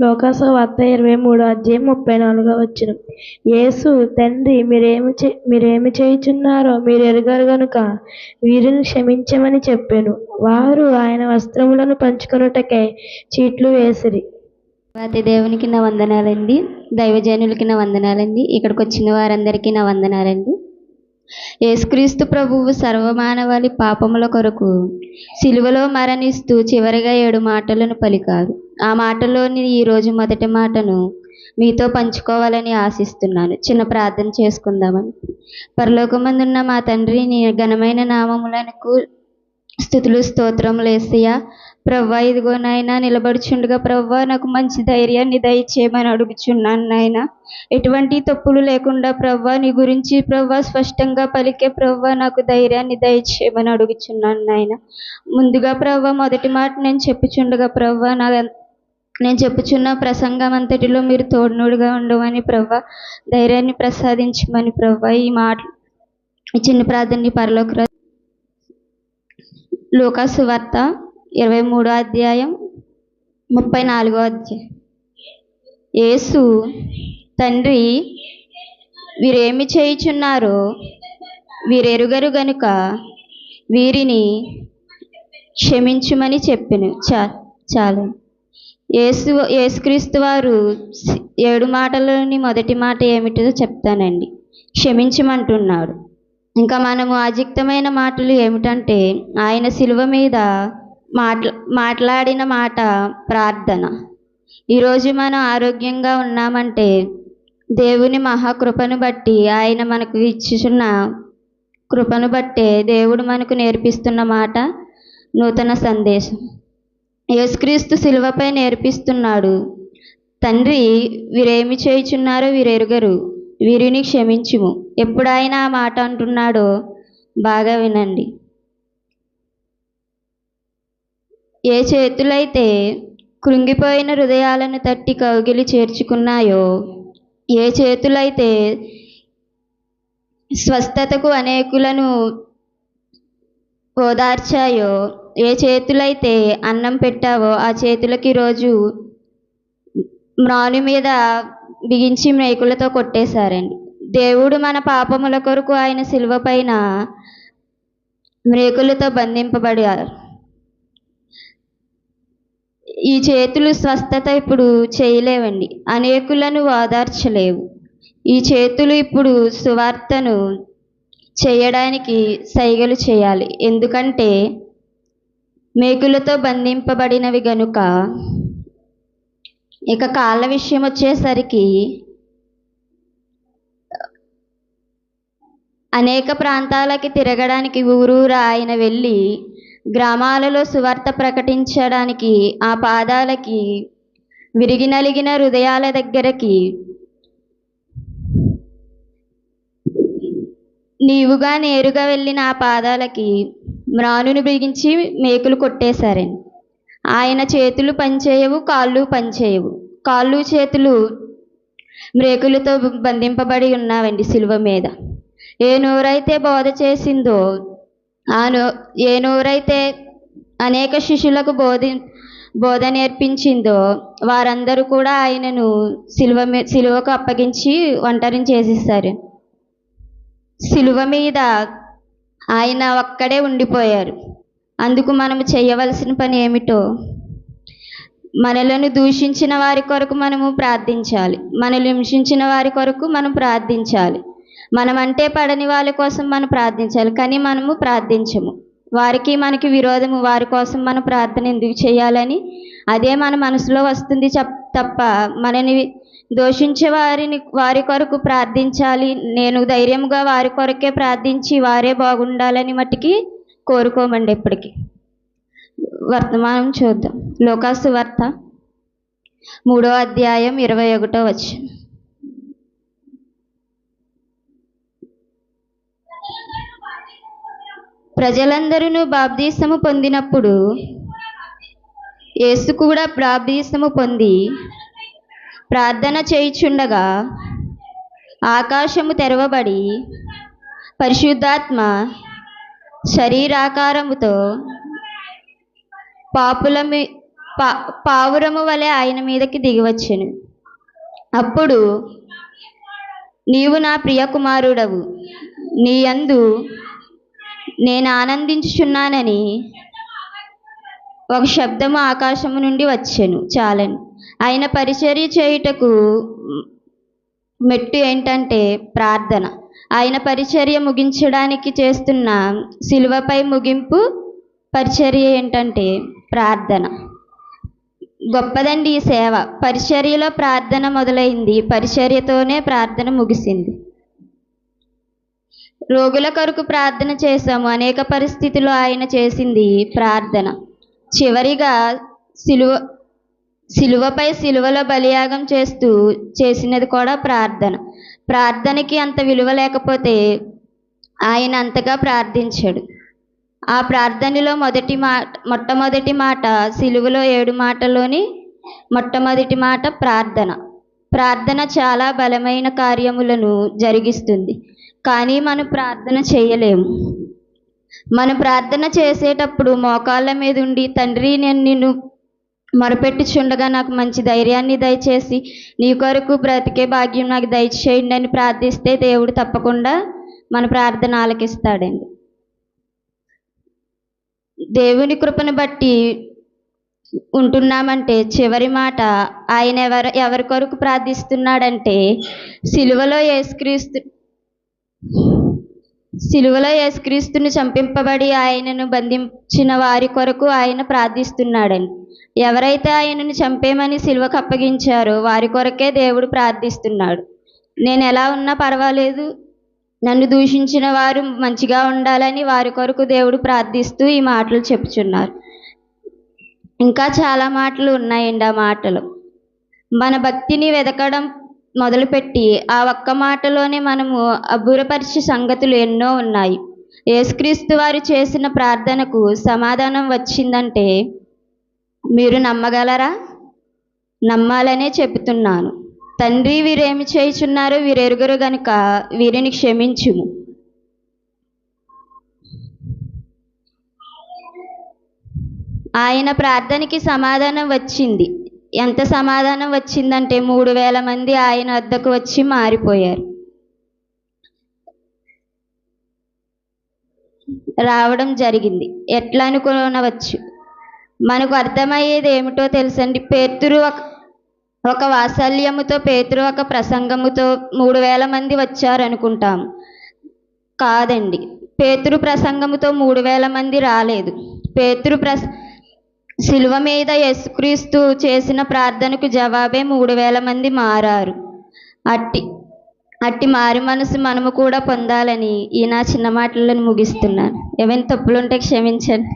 లోకాసు వార్త ఇరవై మూడో అధ్యాయం ముప్పై నాలుగో వచ్చిన యేసు తండ్రి మీరేమి చే- మీరేమి చేయుచున్నారో మీరు ఎరుగరు గనుక వీరిని క్షమించమని చెప్పాను. వారు ఆయన వస్త్రములను పంచుకొనుటకై చీట్లు వేసిరి. దేవాతి దేవునికి నా వందనాలండి. దైవజనులకి నా వందనాలండి. ఇక్కడికి వచ్చిన వారందరికీ నా వందనాలండి. యేసుక్రీస్తు ప్రభువు సర్వమానవాళి పాపముల కొరకు సిలువలో మరణిస్తూ చివరిగా ఏడు మాటలను పలికారు. ఆ మాటలోని ఈరోజు మొదటి మాటను మీతో పంచుకోవాలని ఆశిస్తున్నాను. చిన్న ప్రార్థన చేసుకుందామని. పరలోకమందున్న మా తండ్రి నీ ఘనమైన నామములకు స్థుతులు స్తోత్రములు వేసయ్యా ప్రవ్వా ఇదిగో నాయన నిలబడుచుండగా ప్రవ్వా నాకు మంచి ధైర్యాన్ని దయచేయమని అడుగుచున్నాను నాయన. ఎటువంటి తప్పులు లేకుండా ప్రవ్వా నీ గురించి ప్రవ్వా స్పష్టంగా పలికే ప్రవ్వా నాకు ధైర్యాన్ని దయచేయమని అడుగుచున్నాను నాయన. ముందుగా ప్రవ్వా మొదటి మాట నేను చెప్పుచుండగా ప్రవ్వా నా నేను చెప్పుచున్న ప్రసంగం అంతటిలో మీరు తోడునుడుగా ఉండమని ప్రవ్వ ధైర్యాన్ని ప్రసాదించమని ప్రవ్వ ఈ మాట ఈ చిన్న ప్రార్థనని పరలోక లోకాసు వార్త ఇరవై మూడో అధ్యాయం ముప్పై నాలుగో అధ్యాయం. యేసు తండ్రి వీరేమి చేయుచున్నారో వీరెరుగరు గనుక వీరిని క్షమించుమని చెప్పిన చా చాలు. యేసు యేసుక్రీస్తు వారు ఏడు మాటలోని మొదటి మాట ఏమిటో చెప్తానండి. క్షమించమంటున్నాడు. ఇంకా మనము అజిక్తమైన మాటలు ఏమిటంటే ఆయన శిలువ మీద మాట్లా మాట్లాడిన మాట ప్రార్థన. ఈరోజు మనం ఆరోగ్యంగా ఉన్నామంటే దేవుని మహాకృపను బట్టి ఆయన మనకు ఇచ్చుచున్న కృపను బట్టే దేవుడు మనకు నేర్పిస్తున్న మాట నూతన సందేశం. యేసుక్రీస్తు శిలువపై నేర్పిస్తున్నాడు. తండ్రి వీరేమి చేయుచున్నారో వీరెరుగరు. వీరిని క్షమించుము. ఎప్పుడైనా ఆ మాట అంటున్నాడో బాగా వినండి. ఏ చేతులైతే కృంగిపోయిన హృదయాలను తట్టి కౌగిలి చేర్చుకున్నాయో ఏ చేతులైతే స్వస్థతకు అనేకులను ఓదార్చాయో ఏ చేతులైతే అన్నం పెట్టావో ఆ చేతులకి రోజు మ్రాను మీద బిగించి మేకులతో కొట్టేశారండి. దేవుడు మన పాపముల కొరకు ఆయన శిలువ పైన మేకులతో బంధింపబడారు. ఈ చేతులు స్వస్థత ఇప్పుడు చేయలేవండి. అనేకులను ఓదార్చలేవు. ఈ చేతులు ఇప్పుడు సువార్తను చేయడానికి సైగలు చేయాలి. ఎందుకంటే మేకులతో బంధింపబడినవి గనుక ఇక కాళ్ళ విషయం వచ్చేసరికి అనేక ప్రాంతాలకి తిరగడానికి ఊరూరా ఆయన వెళ్ళి గ్రామాలలో సువార్త ప్రకటించడానికి ఆ పాదాలకి విరిగినలిగిన హృదయాల దగ్గరకి నీవుగా నేరుగా వెళ్ళిన ఆ పాదాలకి మ్రానును బిగించి మేకులు కొట్టేశారని. ఆయన చేతులు పనిచేయవు కాళ్ళు పనిచేయవు. కాళ్ళు చేతులు మ్రేకులతో బంధింపబడి ఉన్నావండి సిలువ మీద. ఏ నోరైతే బోధ చేసిందో ఆ నో ఏ నోరైతే అనేక శిష్యులకు బోధి బోధ నేర్పించిందో వారందరూ కూడా ఆయనను సిలువ మీ సిలువకు అప్పగించి ఒంటరిని చేసేసారు సిలువ మీద ఆయన ఒక్కడే ఉండిపోయారు. అందుకు మనము చేయవలసిన పని ఏమిటో? మనలను దూషించిన వారి కొరకు మనము ప్రార్థించాలి. మనల్ని హింసించిన వారి కొరకు మనం ప్రార్థించాలి. మనం అంటే పడని వాళ్ళ కోసం మనం ప్రార్థించాలి. కానీ మనము ప్రార్థించము. వారికి మనకి విరోధము వారి కోసం మనం ప్రార్థన ఎందుకు చేయాలని? అదే మన మనసులో వస్తుంది చెప్ తప్ప మనని దోషించే వారిని వారి కొరకు ప్రార్థించాలి. నేను ధైర్యంగా వారి కొరకే ప్రార్థించి వారే బాగుండాలని మట్టుకి కోరుకోమండి ఎప్పటికీ వర్తమానం చూద్దాం. లోకాసు వార్త మూడో అధ్యాయం ఇరవై ఒకటో వచ్చింది ప్రజలందరూ బాప్దీసము పొందినప్పుడు యేసు కూడా బాప్దీసము పొంది ప్రార్థన చేయుచుండగా ఆకాశము తెరవబడి పరిశుద్ధాత్మ శరీరాకారముతో పాపుల మీ పా పావురము వలె ఆయన మీదకి దిగివచ్చెను. అప్పుడు నీవు నా ప్రియకుమారుడవు. నీ అందు నేను ఆనందించుచున్నానని ఒక శబ్దము ఆకాశము నుండి వచ్చెను చాలని. ఆయన పరిచర్య చేయుటకు మెట్టు ఏంటంటే ప్రార్థన. ఆయన పరిచర్య ముగించడానికి చేస్తున్న శిలువపై ముగింపు పరిచర్య ఏంటంటే ప్రార్థన. గొప్పదండి ఈ సేవ. పరిచర్యలో ప్రార్థన మొదలైంది. పరిచర్యతోనే ప్రార్థన ముగిసింది. రోగుల కొరకు ప్రార్థన చేశాము. అనేక పరిస్థితుల్లో ఆయన చేసింది ప్రార్థన. చివరిగా సిలువ సిలువపై సిలువలో బలియాగం చేస్తూ చేసినది కూడా ప్రార్థన. ప్రార్థనకి అంత విలువ లేకపోతే ఆయన అంతగా ప్రార్థించాడు. ఆ ప్రార్థనలో మొదటి మాట మొట్టమొదటి మాట సిలువలో ఏడు మాటలోని మొట్టమొదటి మాట ప్రార్థన. ప్రార్థన చాలా బలమైన కార్యములను జరిగిస్తుంది. కానీ మనం ప్రార్థన చేయలేము. మన ప్రార్థన చేసేటప్పుడు మోకాళ్ళ మీద ఉండి తండ్రి నేను నిన్ను మొరపెట్టుచుండగా నాకు మంచి ధైర్యాన్ని దయచేసి నీ కొరకు బ్రతికే భాగ్యం నాకు దయచేయండి అని ప్రార్థిస్తే దేవుడు తప్పకుండా మన ప్రార్థన ఆలకిస్తాడండి. దేవుని కృపను బట్టి ఉంటున్నామంటే చివరి మాట ఆయన ఎవరు ఎవరి కొరకు ప్రార్థిస్తున్నాడంటే సిలువలో యేసుక్రీస్తు సిలువలో యేసుక్రీస్తుని చంపింపబడి ఆయనను బంధించిన వారి కొరకు ఆయన ప్రార్థిస్తున్నాడని. ఎవరైతే ఆయనను చంపేమని సిలువకు అప్పగించారో వారి కొరకే దేవుడు ప్రార్థిస్తున్నాడు. నేను ఎలా ఉన్నా పర్వాలేదు. నన్ను దూషించిన వారు మంచిగా ఉండాలని వారి కొరకు దేవుడు ప్రార్థిస్తూ ఈ మాటలు చెప్పుచున్నారు. ఇంకా చాలా మాటలు ఉన్నాయండి ఆ మాటలు. మన భక్తిని వెతకడం మొదలుపెట్టి ఆ ఒక్క మాటలోనే మనము అబ్బురపరిచే సంగతులు ఎన్నో ఉన్నాయి. యేసుక్రీస్తు వారు చేసిన ప్రార్థనకు సమాధానం వచ్చిందంటే మీరు నమ్మగలరా? నమ్మాలనే చెబుతున్నాను. తండ్రి వీరేమి చేయుచున్నారో వీరెరుగురు గనుక వీరిని క్షమించుము. ఆయన ప్రార్థనకి సమాధానం వచ్చింది. ఎంత సమాధానం వచ్చిందంటే మూడు వేల మంది ఆయన వద్దకు వచ్చి మారిపోయారు. రావడం జరిగింది. ఎట్లా అనుకోనవచ్చు? మనకు అర్థమయ్యేది ఏమిటో తెలుసండి. పేతురు ఒక ఒక వాత్సల్యముతో పేతురు ఒక ప్రసంగముతో మూడు వేల మంది వచ్చారు అనుకుంటాం కాదండి. పేతురు ప్రసంగముతో మూడు వేల మంది రాలేదు. పేతురు ప్రస శిలువ మీద యేసుక్రీస్తు చేసిన ప్రార్థనకు జవాబే మూడు వేల మంది మారారు. అట్టి అట్టి మారి మనసు మనము కూడా పొందాలని ఈ నా చిన్న మాటలను ముగిస్తున్నాను. ఏమైనా తప్పులుంటే క్షమించండి.